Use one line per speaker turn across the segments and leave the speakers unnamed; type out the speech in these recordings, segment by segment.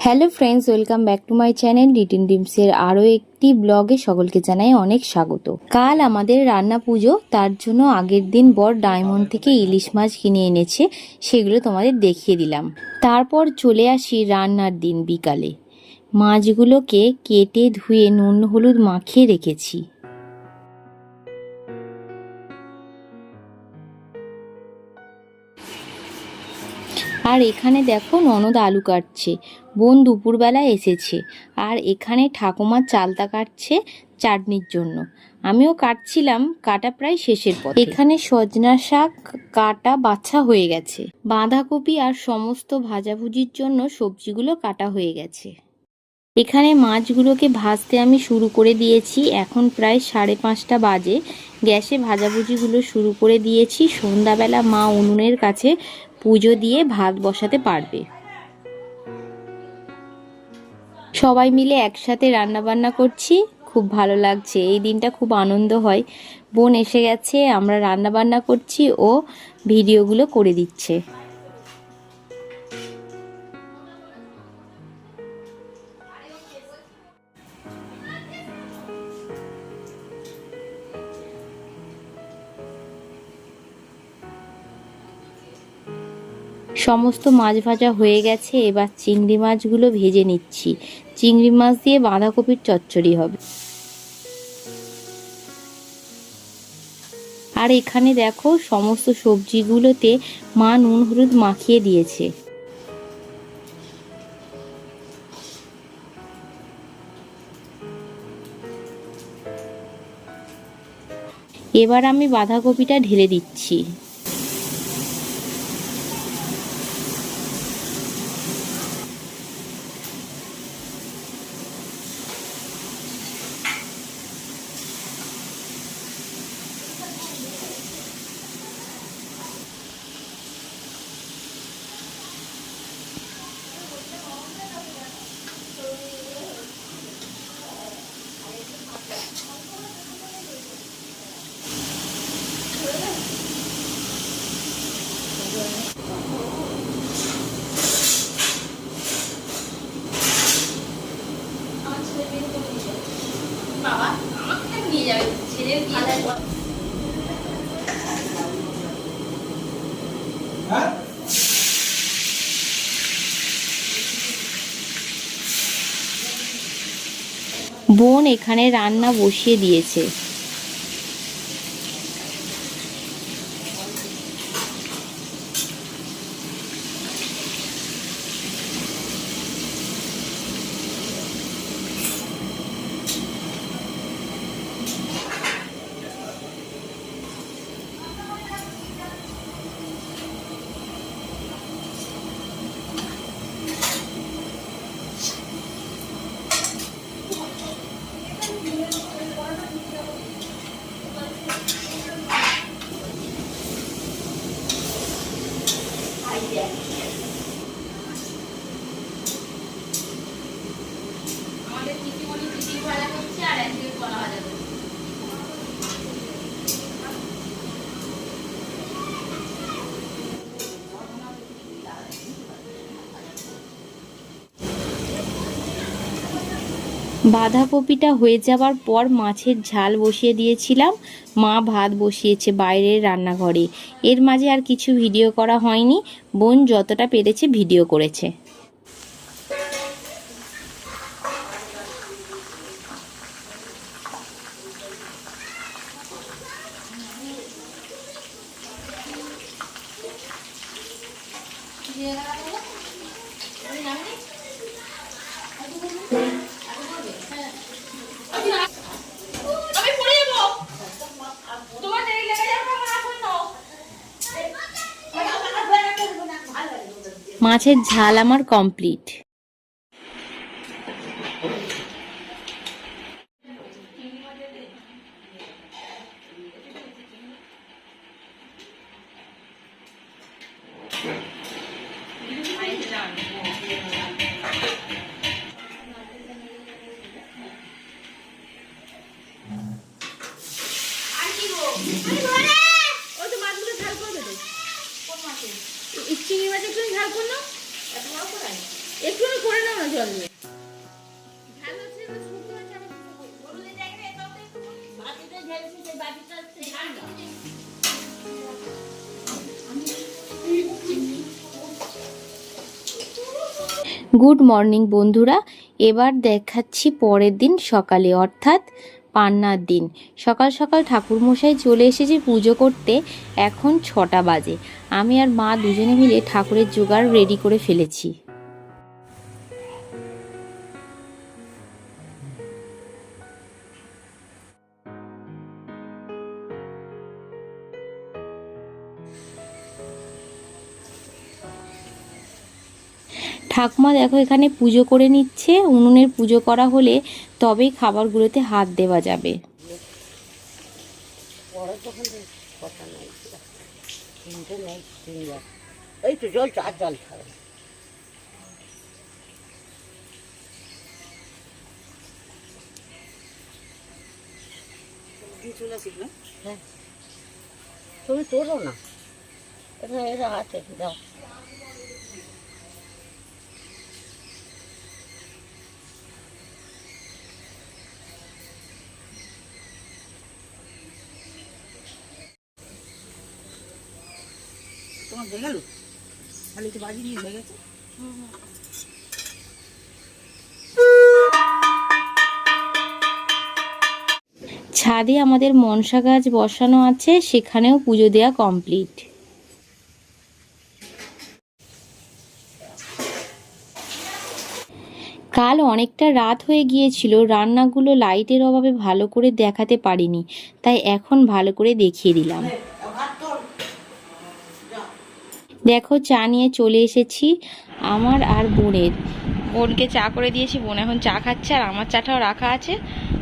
Hello friends welcome back to my channel written ডিমসের আরও একটি ব্লগে সকলকে জানাই অনেক স্বাগত। কাল আমাদের রান্না পুজো, তার জন্য আগের দিন বর ডায়মন্ড থেকে ইলিশ মাছ কিনে এনেছে, সেগুলো তোমাদের দেখিয়ে দিলাম। তারপর চলে আসি রান্নার দিন বিকালে। মাছগুলোকে কেটে ধুয়ে নুন, হলুদ মাখিয়ে রেখেছি। আর এখানে দেখো ননদ আলু কাটছে। বোন দুপুরবেলা এসেছে। আর এখানে ঠাকুমা চালতা কাটছে চাটনির জন্য। আমিও কাটছিলাম, কাটা প্রায় শেষের পথে। এখানে সজনা শাক কাটা বাছা হয়ে গেছে। বাঁধাকপি আর সমস্ত ভাজাভুজির জন্য সবজিগুলো কাটা হয়ে গেছে। এখানে মাছগুলোকে ভাজতে আমি শুরু করে দিয়েছি। এখন প্রায় সাড়ে পাঁচটা বাজে। গ্যাসে ভাজাভুজিগুলো শুরু করে দিয়েছি। সন্ধ্যাবেলা মা উনুনের কাছে পুজো দিয়ে ভাত বসাতে পারবে। সবাই মিলে একসাথে রান্নাবান্না করছি। খুব ভালো লাগছে। এই দিনটা খুব আনন্দ হয়। বোন এসে গেছে, আমরা রান্নাবান্না করছি, ও ভিডিওগুলো করে দিচ্ছে। সমস্ত মাছ ভাজা হয়ে গেছে, এবার চিংড়ি মাছগুলো ভেজে নিচ্ছি। চিংড়ি মাছ দিয়ে বাঁধাকপির চচ্চড়ি হবে। আর এখানে দেখো, সমস্ত সবজিগুলোতে মা নুন হলুদ মাখিয়ে দিয়েছে। এবার আমি বাঁধাকপিটা ঢেলে দিচ্ছি। বোন এখানে রান্না বসিয়ে দিয়েছে। বাঁধাকপিটা হয়ে যাওয়ার পর মাছের ঝাল বসিয়ে দিয়েছিলাম। মা ভাত বসিয়েছে বাইরের রান্নাঘরে। এর মাঝে আর কিছু ভিডিও করা হয়নি। বোন যতটা পেরেছে ভিডিও করেছে
আমি পড়ে যাব তোমার দেরি লেগে যাবে আমার আসুন নাও
মাছের ঝাল আমার কমপ্লিট গুড মর্নিং বন্ধুরা। এবার দেখাচ্ছি পরের দিন সকালে, অর্থাৎ পান্নার দিন। সকাল সকাল ঠাকুরমশাই চলে এসেছে পুজো করতে, এখন ছটা বাজে। আমি আর মা দুজনে মিলে ঠাকুরের জোগাড় রেডি করে ফেলেছি। ঠাকুমা দেখো এখানে পুজো করে নিচ্ছে। উনুনের পুজো করা হলে তবেই খাবারগুলোতে হাত দেওয়া যাবে।
এই তো জল চার জল খাবে। হ্যাঁ। তুমি তোলো না। এটা এরা আছে দাও।
তোমার হয়ে গেল? খালি তো বাজি নিয়ে হয়ে গেছে?
ছাদে আমাদের মনসা গাছ বসানো আছে, সেখানেও পুজো দেওয়া কমপ্লিট কাল অনেকটা রাত হয়ে গিয়েছিল, রান্নাগুলো লাইটের অভাবে ভালো করে দেখাতে পারিনি, তাই এখন ভালো করে দেখিয়ে দিলাম। দেখো, চা নিয়ে চলে এসেছি আমার আর বোনের। বোনকে চা করে দিয়েছি, বোন এখন চা খাচ্ছে আর আমার চাটাও রাখা আছে।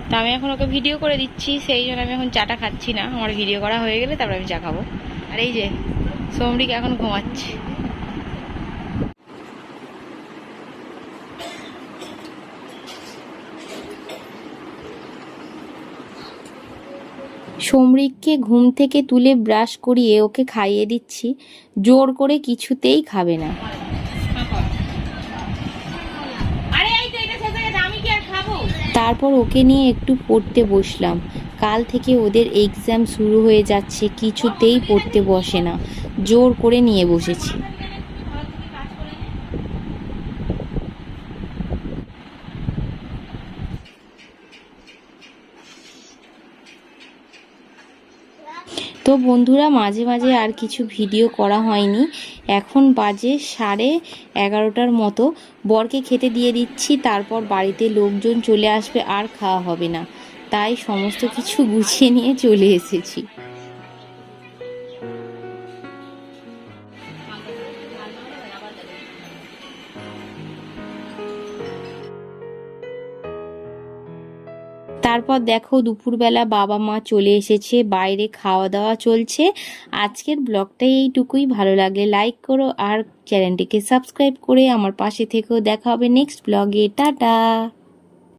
তো আমি এখন ওকে ভিডিও করে দিচ্ছি, সেই জন্য আমি এখন চাটা খাচ্ছি না। আমার ভিডিও করা হয়ে গেলে তারপর আমি চা খাব। আর এই যে, সমরিক এখন ঘুমাচ্ছে। সমরিককে ঘুম থেকে তুলে ব্রাশ করিয়ে ওকে খাইয়ে দিচ্ছি। জোর করে কিছুতেই খাবে না। তারপর ওকে নিয়ে একটু পড়তে বসলাম। কাল থেকে ওদের এক্সাম শুরু হয়ে যাচ্ছে কিছুতেই পড়তে বসে না। জোর করে নিয়ে বসেছি। তো বন্ধুরা, মাঝে মাঝে আর কিছু ভিডিও করা হয়নি। এখন বাজে সাড়ে এগারোটার মতো। বরকে খেতে দিয়ে দিচ্ছি, তারপর বাড়িতে লোকজন চলে আসবে, আর খাওয়া হবে না। তাই সমস্ত কিছু গুছিয়ে নিয়ে চলে এসেছি। তারপর দেখো দুপুরবেলা বাবা মা চলে এসেছে, বাইরে খাওয়া দাওয়া চলছে। আজকের ব্লগটা এইটুকুই, ভালো লাগলে লাইক করো আর চ্যানেলটিকে সাবস্ক্রাইব করে আমার পাশে থেকেও দেখা হবে নেক্সট ব্লগে। টাটা!